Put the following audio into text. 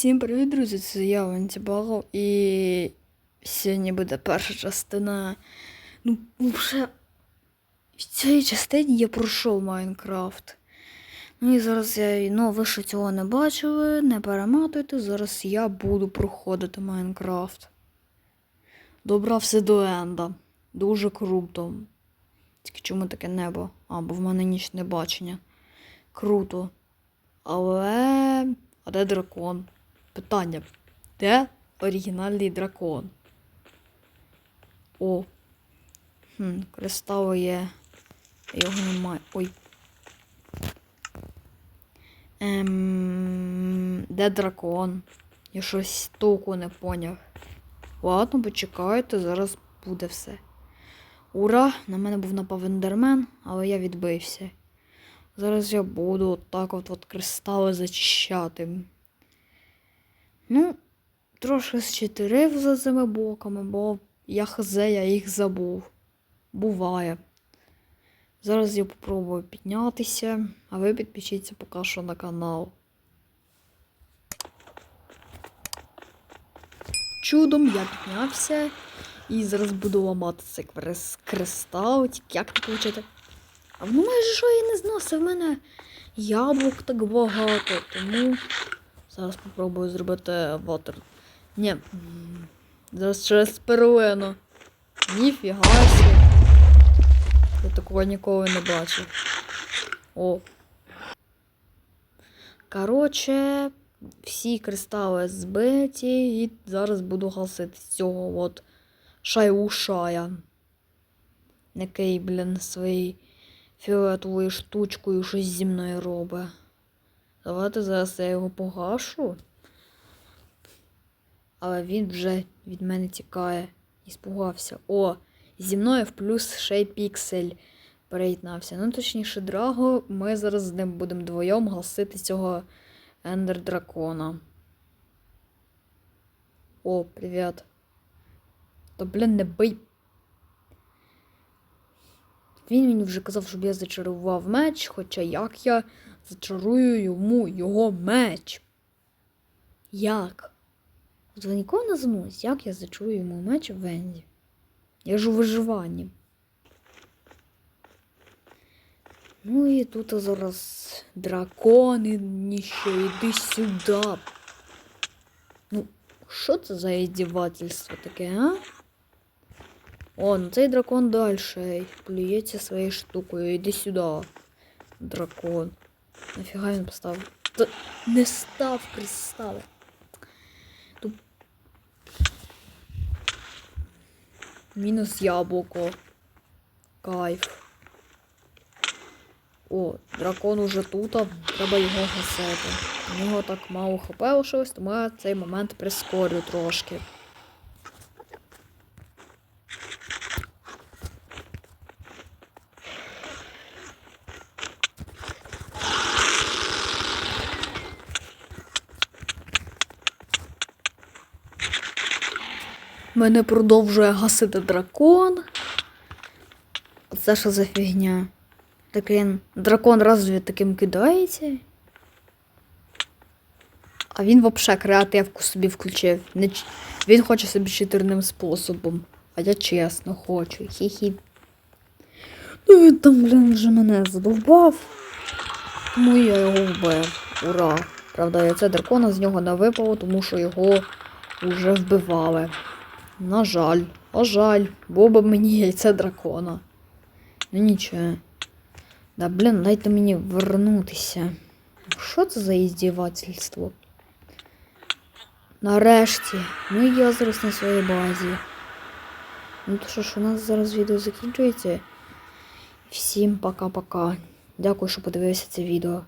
Всім привіт, друзі! Це я Вантібалов і сьогодні буде перша частина. Ну, вже в цій частині я пройшов Майнкрафт. Ну і зараз я, ну, ви ще цього не бачили, не перематуйте, зараз я буду проходити Майнкрафт. Добрався до Енда. Дуже круто. Тільки чому таке небо? А, бо в мене нічне бачення. Круто. Але. А де дракон? Питання. Де оригінальний дракон? О. Хм, кристали є. Його немає. Ой. Ем, де дракон? Я щось толку не поняв. Ладно, почекайте, зараз буде все. Ура! На мене був напав ендермен, але я відбився. Зараз я буду отак от, от кристали зачищати. Ну, трошки зчитерив за цими блоками, бо я хз, я їх забув. Буває. Зараз я попробую піднятися, а ви підпишіться поки що на канал. Чудом я піднявся і зараз буду ламати цей кристал. Як так получити? А ну майже що я не знав, в мене яблук так багато, тому зараз попробую зробити ватер. Ні. Зараз через перлину. Ніфіга сі. Я такого ніколи не бачив. О. Коротше, всі кристали збиті, і зараз буду гасити з цього от шайушая. Який, блін, своєю фіолетовою штучкою щось зі мною робить. Давайте зараз я його погашу. Але він вже від мене тікає і спугався. О, зі мною в плюс ще й піксель переєднався. Ну, точніше, Драго, ми зараз з ним будемо вдвоєм гасити цього ендер дракона. О, привіт. Та блін, не бий. Він мені вже казав, щоб я зачарував меч, хоча як я зачарую йому його меч. Як? От ви ніколи не задумались, як я зачарую йому меч в Венді? Я ж у виживанні. Ну і тут зараз дракони ніщо, іди сюди. Ну, що це за іздівательство таке, а? О, ну цей дракон далі. Плюється своєю штукою. Іди сюди. Дракон. Нафіга він поставив? Та не став кристали. Тут... Мінус яблуко. Кайф. О, дракон уже тут, а треба його гасити. У нього так мало хп лишилось, тому я цей момент прискорю трошки. Мене продовжує гасити дракон. Це що за фігня? Такий дракон разве таким кидається? А він взагалі креативку собі включив. Він хоче собі читерним способом. А я чесно хочу. Хі-хі. Ну він там, блін, вже мене задовбав. Тому я його вбив. Ура! Правда, яйце дракона з нього не випало, тому що його вже вбивали. На жаль, о жаль, бо б мені яйце дракона. Ну нічого. Да блін, дайте мені вернутися. Що це за іздівательство? Нарешті. Ну я зараз на своїй базі. Ну то що ж, у нас зараз відео закінчується. Всім пока-пока. Дякую, що подивилися це відео.